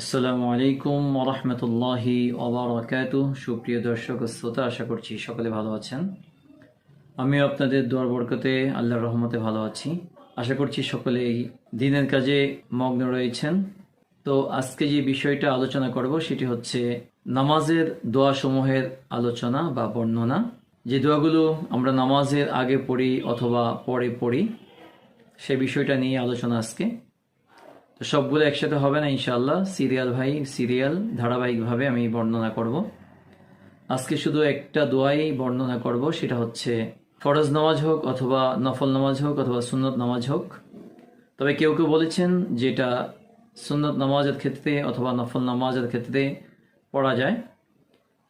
আসসালামু আলাইকুম ওরহমতুল্লাহি ওবরাকাত সুপ্রিয় দর্শক শ্রোতা, আশা করছি সকলে ভালো আছেন। আমিও আপনাদের দোয়ার বরকতে আল্লাহর রহমতে ভালো আছি। আশা করছি সকলেই দিনের কাজে মগ্ন রয়েছেন। তো আজকে যে বিষয়টা আলোচনা করব, সেটি হচ্ছে নামাজের দোয়া সমূহের আলোচনা বা বর্ণনা। যে দোয়াগুলো আমরা নামাজের আগে পড়ি অথবা পরে পড়ি, সে বিষয়টা নিয়ে আলোচনা আজকে। তো সবগুলো একসাথে হবে না ইনশাল্লাহ সিরিয়াল ভাই, সিরিয়াল, ধারাবাহিকভাবে আমি বর্ণনা করব। আজকে শুধু একটা দোয়াই বর্ণনা করব, সেটা হচ্ছে, ফরজ নামাজ হোক অথবা নফল নামাজ হোক অথবা সুন্নত নামাজ হোক, তবে কেউ কেউ বলেছেন যেটা সুন্নত নামাজের ক্ষেত্রে অথবা নফল নামাজের ক্ষেত্রে পড়া যায়।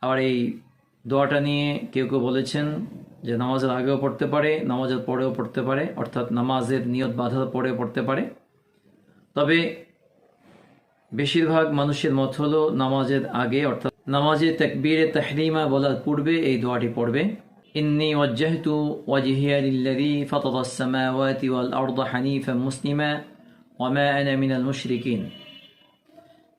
আবার এই দোয়াটা নিয়ে কেউ কেউ বলেছেন যে নামাজের আগেও পড়তে পারে, নামাজের পরেও পড়তে পারে, অর্থাৎ নামাজের নিয়ত বাধার পরেও পড়তে পারে। তবে বেশিরভাগ মানুষের মত হলো নামাজের আগে অর্থাৎ নামাজে তাকবীরে তাহরিমা বলার পূর্বে এই দোয়াটি পড়বে إني وجهت وجهي للذي فطر السماوات والأرض حنيفا مسلما وما أنا من المشركين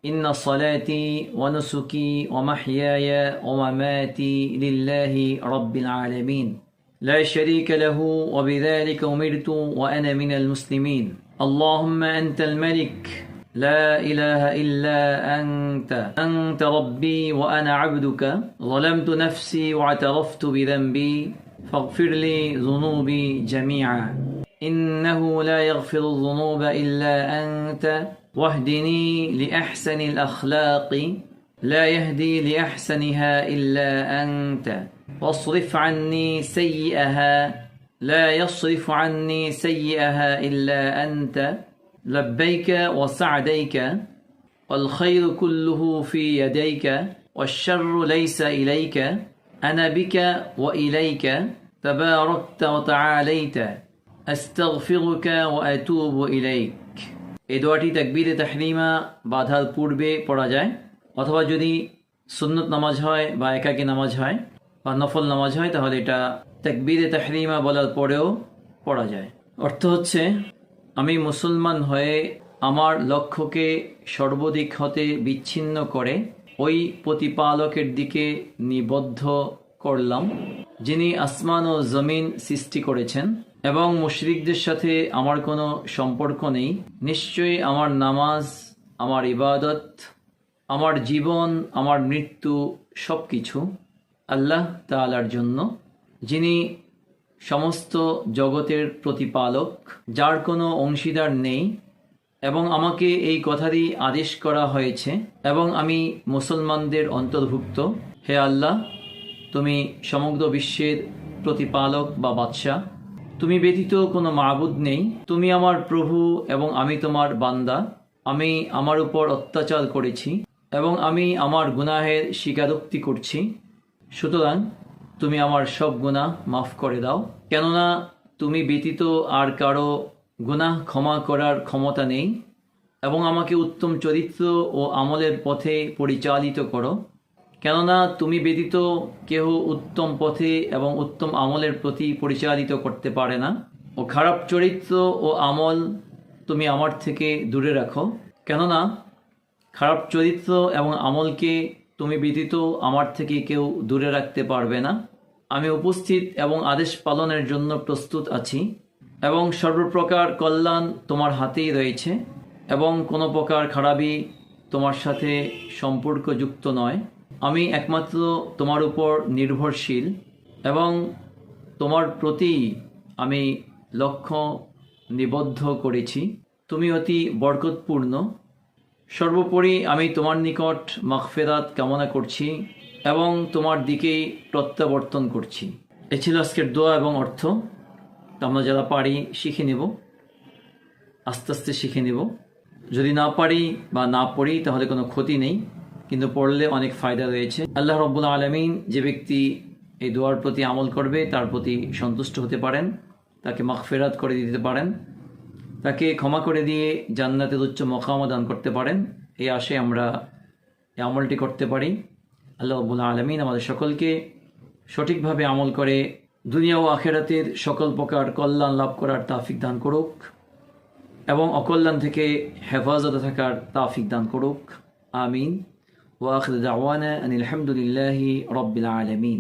إن صلاتي ونسكي ومحياي ومماتي لله رب العالمين لا شريك له وبذلك أمرت وأنا من المسلمين اللهم أنت الملك. لا إله إلا أنت. أنت ربي وأنا عبدك. ظلمت نفسي واعترفت بذنبي. فاغفر لي ذنوبي جميعا. إنه لا يغفر الذنوب إلا أنت. واهدني لأحسن الأخلاق. لا يهدي لأحسنها إلا أنت. واصرف عني سيئها. لا يصرف عني سيئها إلا أنت لبيك وسعديك والخير كله في يديك والشر ليس إليك أنا بك وإليك تباركت وتعاليت أستغفرك وأتوب إليك এই দোয়াটি তাকবীরে তাহরিমা বাধার পূর্বে পড়া যায় অথবা যদি সুন্নত নামাজ হয় বা একাকী নামাজ হয় বা নফল নামাজ হয়, তাহলে এটা তাকবীরে তাহরিমা বলার পরেও পড়া যায়। অর্থ হচ্ছে, আমি মুসলমান হয়ে আমার লক্ষ্যকে সর্বদিক হতে বিচ্ছিন্ন করে ওই প্রতিপালকের দিকে নিবদ্ধ করলাম, যিনি আসমান ও জমিন সৃষ্টি করেছেন, এবং মুশরিকদের সাথে আমার কোনো সম্পর্ক নেই। নিশ্চয়ই আমার নামাজ, আমার ইবাদত, আমার জীবন, আমার মৃত্যু সব কিছু আল্লাহ তালার জন্য, যিনি সমস্ত জগতের প্রতিপালক, যার কোনো অংশীদার নেই, এবং আমাকে এই কথারই আদেশ করা হয়েছে, এবং আমি মুসলমানদের অন্তর্ভুক্ত। হে আল্লাহ, তুমি সমগ্র বিশ্বের প্রতিপালক বা বাদশাহ। তুমি ব্যতীত কোনো মাবুদ নেই। তুমি আমার প্রভু এবং আমি তোমার বান্দা। আমি আমার উপর অত্যাচার করেছি, এবং আমি আমার গুনাহের স্বীকারোক্তি করছি। সুতরাং তুমি আমার সব গুনাহ মাফ করে দাও, কেননা তুমি ব্যতীত আর কারও গুনাহ ক্ষমা করার ক্ষমতা নেই, এবং আমাকে উত্তম চরিত্র ও আমলের পথে পরিচালিত করো, কেননা তুমি ব্যতীত কেহ উত্তম পথে এবং উত্তম আমলের প্রতি পরিচালিত করতে পারে না, ও খারাপ চরিত্র ও আমল তুমি আমার থেকে দূরে রাখো, কেননা খারাপ চরিত্র এবং আমলকে তুমি ব্যতীত আমার থেকে কেউ দূরে রাখতে পারবে না। আমি উপস্থিত এবং আদেশ পালনের জন্য প্রস্তুত আছি এবং সর্বপ্রকার কল্যাণ তোমার হাতেই রয়েছে এবং কোনো প্রকার খারাপই তোমার সাথে সম্পর্কযুক্ত নয়। আমি একমাত্র তোমার উপর নির্ভরশীল এবং তোমার প্রতি আমি লক্ষ্য নিবদ্ধ করেছি। তুমি অতি বরকতপূর্ণ সর্বোপরি আমি তোমার নিকট মাগফেরাত কামনা করছি এবং তোমার দিকেই প্রত্যাবর্তন করছি। এ ছিল আজকের দোয়া এবং অর্থ। আমরা যারা পারি শিখে নেব। আস্তে আস্তে শিখে নেব। যদি না পারি বা না পড়ি তাহলে কোনো ক্ষতি নেই, কিন্তু পড়লে অনেক ফায়দা রয়েছে। আল্লাহ রব্বুল আলমিন যে ব্যক্তি এই দোয়ার প্রতি আমল করবে, তার প্রতি সন্তুষ্ট হতে পারেন, তাকে মাগফেরাত করে দিতে পারেন। তাকে ক্ষমা করে দিয়ে জান্নাতের উচ্চ মকামা দান করতে পারেন। এই আশে আমরা এই আমলটি করতে পারি। আল্লাহ আব্বুল আলমিন আমাদের সকলকে সঠিকভাবে আমল করে দুনিয়া ও আখেরাতের সকল প্রকার কল্যাণ লাভ করার তাফিক দান করুক এবং অকল্যাণ থেকে হেফাজতে থাকার তাফিক দান করুক। আমিন। ওয়াখির দাওয়ানা আনিল হামদুলিল্লাহি রব্বিল আলামিন।